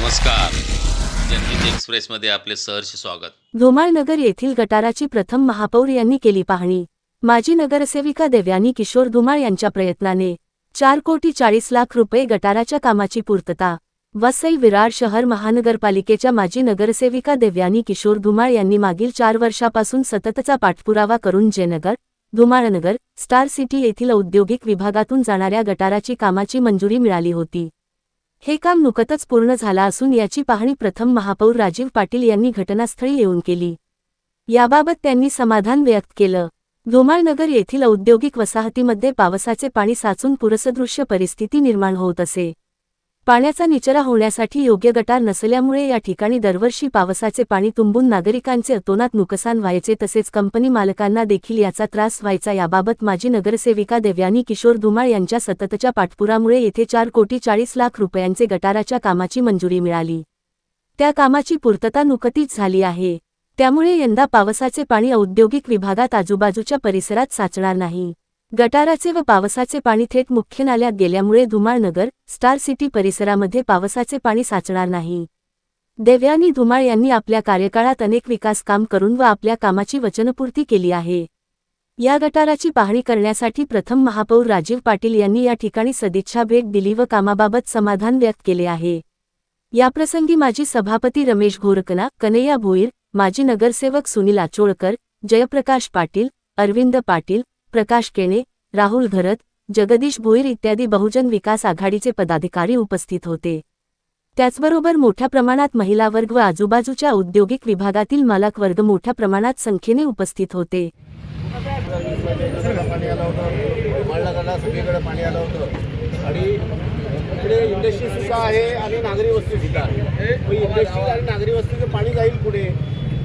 नमस्कार. जनहित एक्सप्रेसमध्ये आपले सहर्ष स्वागत. धुमाळनगर येथील गटाराची प्रथम महापौर यांनी केली पाहणी. माजी नगरसेविका देव्यानी किशोर धुमाळ यांच्या प्रयत्नाने चार कोटी चाळीस लाख रुपये गटाराच्या कामाची पूर्तता वसई विरार शहर महानगरपालिकेच्या माजी नगरसेविका देव्यानी किशोर धुमाळ यांनी मागील चार वर्षापासून सततचा पाठपुरावा करून जयनगर धुमाळनगर स्टार सिटी येथील औद्योगिक विभागातून जाणाऱ्या गटाराची कामाची मंजुरी मिळाली होती. हे काम नुकतच पूर्ण झालं असून याची पाहणी प्रथम महापौर राजीव पाटील यांनी घटनास्थळी येऊन केली. याबाबत त्यांनी समाधान व्यक्त केलं. धुमाळनगर येथील औद्योगिक वसाहतीमध्ये पावसाचे पाणी साचून पुरसदृश्य परिस्थिती निर्माण होत असे. पाण्याचा निचरा होण्यासाठी योग्य गटार नसल्यामुळे या ठिकाणी दरवर्षी पावसाचे पाणी तुंबून नागरिकांचे अतोनात नुकसान व्हायचे तसेच कंपनी मालकांना देखील याचा त्रास व्हायचा याबाबत माजी नगरसेविका देव्यानी किशोर धुमाळ यांच्या सततच्या पाठपुरामुळे येथे चार कोटी चाळीस लाख रुपयांचे गटाराच्या कामाची मंजुरी मिळाली. त्या कामाची पूर्तता नुकतीच झाली आहे. त्यामुळे यंदा पावसाचे पाणी औद्योगिक विभागात आजूबाजूच्या परिसरात साचणार नाही. गटाराचे व पावसाचे पाणी थेट मुख्य नाल्यात गेल्यामुळे धुमाळनगर स्टार सिटी परिसरामध्ये पावसाचे पाणी साचणार नाही. देव्यानी धुमाळ यांनी आपल्या कार्यकाळात अनेक विकास काम करून व आपल्या कामाची वचनपूर्ती केली आहे. या गटाराची पाहणी करण्यासाठी प्रथम महापौर राजीव पाटील यांनी या ठिकाणी सदिच्छा भेट दिली व कामाबाबत समाधान व्यक्त केले आहे. याप्रसंगी माजी सभापती रमेश घोरकना कन्हैया भोईर माजी नगरसेवक सुनील आचोळकर जयप्रकाश पाटील अरविंद पाटील प्रकाश केणे राहुल घरत जगदीश भोईर इत्यादी बहुजन विकास आघाडीचे पदाधिकारी उपस्थित होते. त्याचबरोबर मोठ्या प्रमाणात महिला वर्ग व आजूबाजूच्या औद्योगिक विभागातील मालक वर्ग मोठ्या प्रमाणात संख्येने उपस्थित होते. इकडे इंडस्ट्री सुद्धा आहे आणि नागरी वस्ती सुद्धा. आहे मग इंडस्ट्री आणि नागरी वस्तीचं पाणी जाईल पुढे.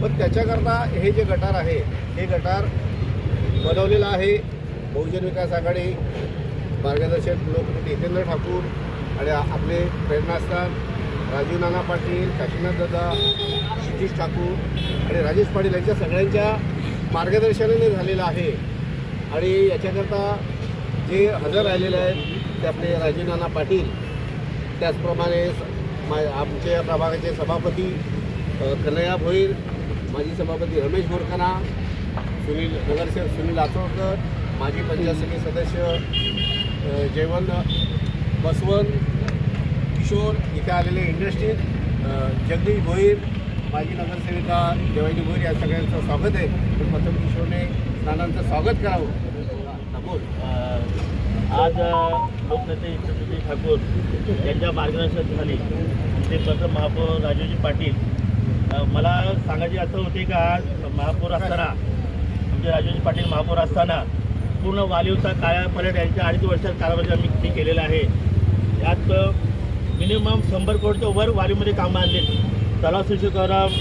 पण त्याच्याकरता हे जे गटार आहे हे गटार बनवलेलं आहे. बहुजन विकास आघाडी मार्गदर्शक लोक जितेंद्र ठाकूर आणि आपले प्रेरणास्थान राजीव नाना पाटील काशीनाथ दादा क्षितीश ठाकूर आणि राजेश पाटील यांच्या सगळ्यांच्या मार्गदर्शनाने झालेलं आहे. आणि याच्याकरता जे हजर राहिलेले आहेत ते आपले राजीव नाना पाटील. त्याचप्रमाणे स- मा आमच्या प्रभागाचे सभापती कन्हैया भोईर माजी सभापती रमेश बोरखाना सुनील नगरसेवक सुनील आचोळकर माजी पंचायत समिती सदस्य जयवंत बसवन किशोर इथे आलेले इंडस्ट्रीज जगदीश भोईर माजी नगरसेविका देवाजी भोईर या सगळ्यांचं स्वागत आहे. तर प्रथम किशोरने नानांचं स्वागत करावं. ठाकूर. आज लोकनेते चंद्रजी ठाकूर यांच्या मार्गदर्शनाखाली ते प्रथम महापौर राजूजी पाटील मला सांगायचे असं होते का महापौर असताना म्हणजे आमचे राजूजी पाटील महापौर असताना पूर्ण वालीवचा काळ्या यांच्या अडीच वर्षात कारभार आम्ही मी केलेला आहे. यात मिनिमम शंभर कोटीच्या वर वालीमध्ये कामं आणले तलाव सुशुकरम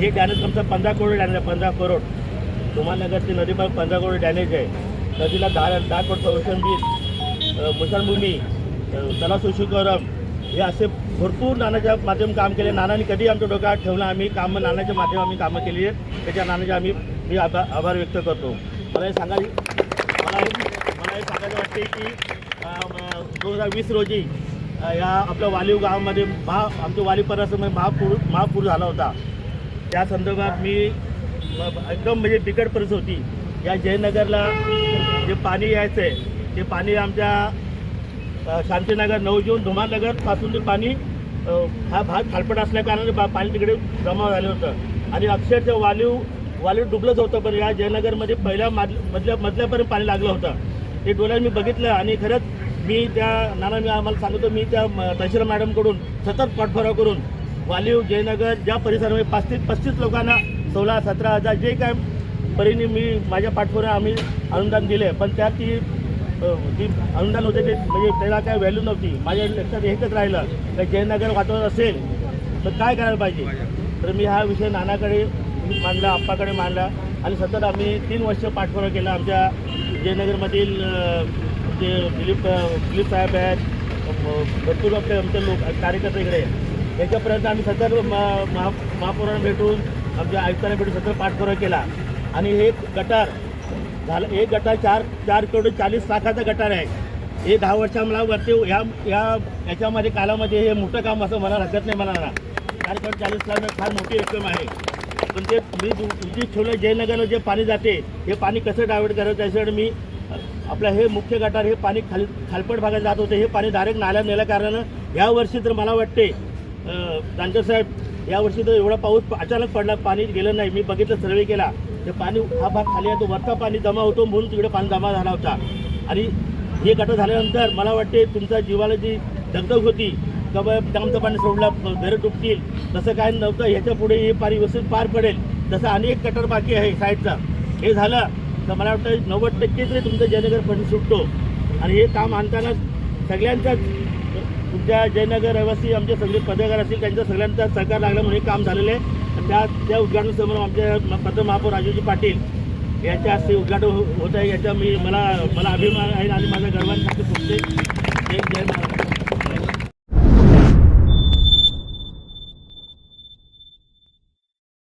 हे डॅमेज तुमचं पंधरा करोड डॅमेज आहे पंधरा करोड. धुमानगरची नदी पण पंधरा करोड डॅमेज आहे. नदीला दहा दहा करोड संरक्षण बिल मुसलभूमी तलाव सुशुकरम हे असे भरपूर नानाच्या माध्यम काम केले. नानांनी कधी आमच्या डोक्यात ठेवलं आम्ही कामं नानाच्या माध्यम आम्ही कामं केली आहेत. त्याच्या नानाचे आम्ही मी आभार आभार व्यक्त करतो. मला हे सांगाय मला हे मला हे सांगायचं वाटते की दोन हजार वीस रोजी या आपल्या वालीव गावामध्ये महा आमच्या वाली परिसरामध्ये महापूर महापूर झाला होता. त्या संदर्भात मी एकदम म्हणजे बिकट परिस्थिती होती. या जयनगरला जे पाणी यायचं आहे ते पाणी आमच्या शांतीनगर शांतीनगर धुमानगरपासून ते पाणी हा भाग खालपट असल्याकारणाने बा- पाणी तिकडे जमा झालं होतं. आणि अक्षरशः वालीव वालीव डुबलंच होतं पण या जयनगरमध्ये पहिल्या माद मधल्या मधल्यापर्यंत पाणी लागलं होतं. ते डोळ्यात मी बघितलं आणि खरंच मी त्या नाना मी आम्हाला सांगतो मी त्या म- तहसील मॅडमकडून सतत पाठपुरावा करून वालीव जयनगर ज्या परिसरामध्ये पस्तीस पस्तीस लोकांना सोळा सतरा हजार जे काय परीने मी माझ्या पाठपुरावा आम्ही अनुदान दिले पण त्यात ती जी ती अनुदान होते ते म्हणजे त्याला काय व्हॅल्यू नव्हती. माझ्या लक्षात एकच राहिलं का जयनगर वातावरण असेल तर काय करायला पाहिजे? तर मी हा विषय नानाकडे मांडला आप्पाकडे मांडला आणि सतत आम्ही तीन वर्ष पाठपुरा केला. आमच्या जयनगरमधील जे दिलीप दिलीप साहेब आहेत भरपूर आपले आमचे लोक कार्यकर्ते इकडे. आहेत. याच्यापर्यंत आम्ही सतत महा महापौरांना भेटून आमच्या आयुक्तांना भेटून सतत पाठपुरा केला. आणि हे गटार झालं. एक गटार चार चार करोड चाळीस लाखाचा गटार आहे. हे दहा वर्षा मला वाटते या या याच्यामध्ये कालामध्ये हे मोठं काम असं मला हरकत नाही म्हणाला. चार करोड चाळीस लाख फार मोठी रक्कम आहे. पण ते मी उद्दिष्ट ठेवलं जयनगरला जे पाणी जाते हे पाणी कसं डायवर्ट करायचं त्याच्यासाठी मी आपलं हे मुख्य गटार हे पाणी खाली खालपट भागात जात होते. हे पाणी डायरेक्ट नाल्यात नेल्या कारणानं यावर्षी तर मला वाटते जानकर साहेब यावर्षी तर एवढा पाऊस अचानक पडला पाणी गेलं नाही. मी बघितलं सर्वे केला. ते पाणी हा भाग खाली आहे तो वरचा पाणी जमा होतो म्हणून तिकडे पाणी जमा झाला होता. आणि हे गट झाल्यानंतर मला वाटते तुमच्या जीवाला जी दगदग होती का बा पाणी सोडला घरं डुबतील तसं काय नव्हतं. ह्याच्या पुढे हे पाणी व्यवस्थित पार पडेल तसं अनेक कटर बाकी आहे साईडचा. हे झालं तर मला वाटतं नव्वद टक्के तरी तुमचं जयनगर पाणी सुटतो. आणि हे काम आणताना सगळ्यांचाच तुमच्या जयनगर रहिवासी आमचे सगळे पदाधिकारी असतील त्यांच्या सगळ्यांचा सहकार लागला म्हणून हे काम झालेलं आहे. त्या त्या त्या उद्घाटनासमोर आमच्या प्रथम महापौर राजूजी पाटील यांच्या हस्ते उद्घाटन हो- होत आहे. याचा मी मला मला अभिमान आहे आणि माझ्या गर्वाने जय तुमचे